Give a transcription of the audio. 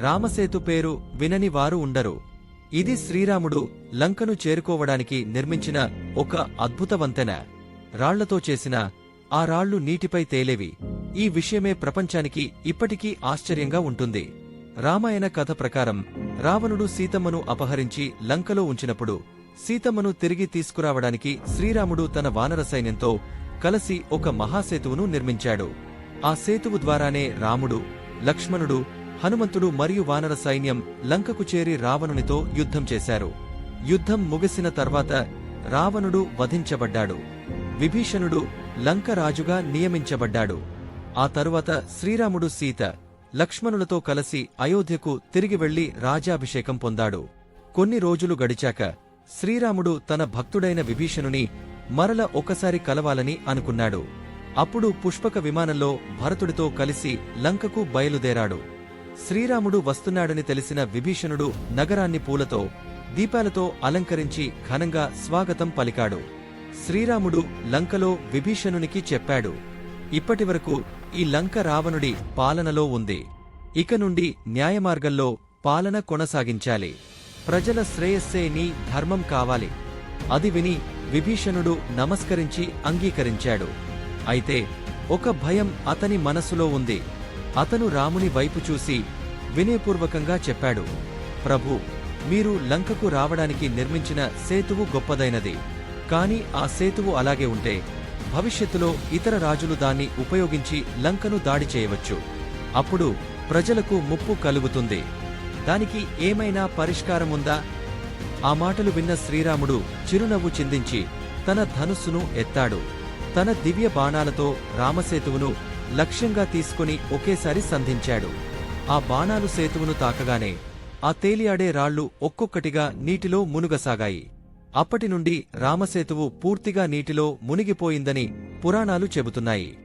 రామసేతు పేరు వినని వారు ఉండరు. ఇది శ్రీరాముడు లంకను చేరుకోవడానికి నిర్మించిన ఒక అద్భుత వంతెన రాళ్ళతో చేసిన ఆ రాళ్ళు నీటిపై తేలేవి. ఈ విషయమే ప్రపంచానికి ఇప్పటికీ ఆశ్చర్యంగా ఉంటుంది. రామాయణ కథ ప్రకారం రావణుడు సీతమ్మను అపహరించి లంకలో ఉంచినప్పుడు సీతమ్మను తిరిగి తీసుకురావడానికి శ్రీరాముడు తన వానర సైన్యంతో కలిసి ఒక మహాసేతువును నిర్మించాడు. ఆ సేతువు ద్వారానే రాముడు లక్ష్మణుడు హనుమంతుడు మరియు వానర సైన్యం లంకకు చేరి రావణునితో యుద్ధం చేశారు. యుద్ధం ముగిసిన తర్వాత రావణుడు వధించబడ్డాడు. విభీషణుడు లంక రాజుగా నియమించబడ్డాడు. ఆ తరువాత శ్రీరాముడు సీత లక్ష్మణులతో కలిసి అయోధ్యకు తిరిగి వెళ్ళి రాజాభిషేకం పొందాడు. కొన్ని రోజులు గడిచాక శ్రీరాముడు తన భక్తుడైన విభీషణుని మరల ఒకసారి కలవాలని అనుకున్నాడు. అప్పుడు పుష్పక విమానంలో భరతుడితో కలిసి లంకకు బయలుదేరాడు. శ్రీరాముడు వస్తున్నాడని తెలిసిన విభీషణుడు నగరాన్ని పూలతో దీపాలతో అలంకరించి ఘనంగా స్వాగతం పలికాడు. శ్రీరాముడు లంకలో విభీషణునికి చెప్పాడు ఇప్పటివరకు ఈ లంక రావణుడి పాలనలో ఉంది. ఇక నుండి న్యాయమార్గంలో పాలన కొనసాగించాలి. ప్రజల శ్రేయస్సే నీ ధర్మం కావాలి. అది విని విభీషణుడు నమస్కరించి అంగీకరించాడు. అయితే ఒక భయం అతని మనసులో ఉంది. అతను రాముని వైపు చూసి వినయపూర్వకంగా చెప్పాడు ప్రభు మీరు లంకకు రావడానికి నిర్మించిన సేతువు గొప్పదైనది. కాని ఆ సేతువు అలాగే ఉంటే భవిష్యత్తులో ఇతర రాజులు దాన్ని ఉపయోగించి లంకను దాడి చేయవచ్చు. అప్పుడు ప్రజలకు ముప్పు కలుగుతుంది. దానికి ఏమైనా పరిష్కారముందా ఆ మాటలు విన్న శ్రీరాముడు చిరునవ్వు చిందించి తన ధనుస్సును ఎత్తాడు. తన దివ్య బాణాలతో రామసేతువును లక్ష్యంగా తీసుకుని ఒకేసారి సంధించాడు. ఆ బాణాలు సేతువును తాకగానే ఆ తేలియాడే రాళ్ళు ఒక్కొక్కటిగా నీటిలో మునుగసాగాయి. అప్పటి నుండి రామసేతువు పూర్తిగా నీటిలో మునిగిపోయిందని పురాణాలు చెబుతున్నాయి.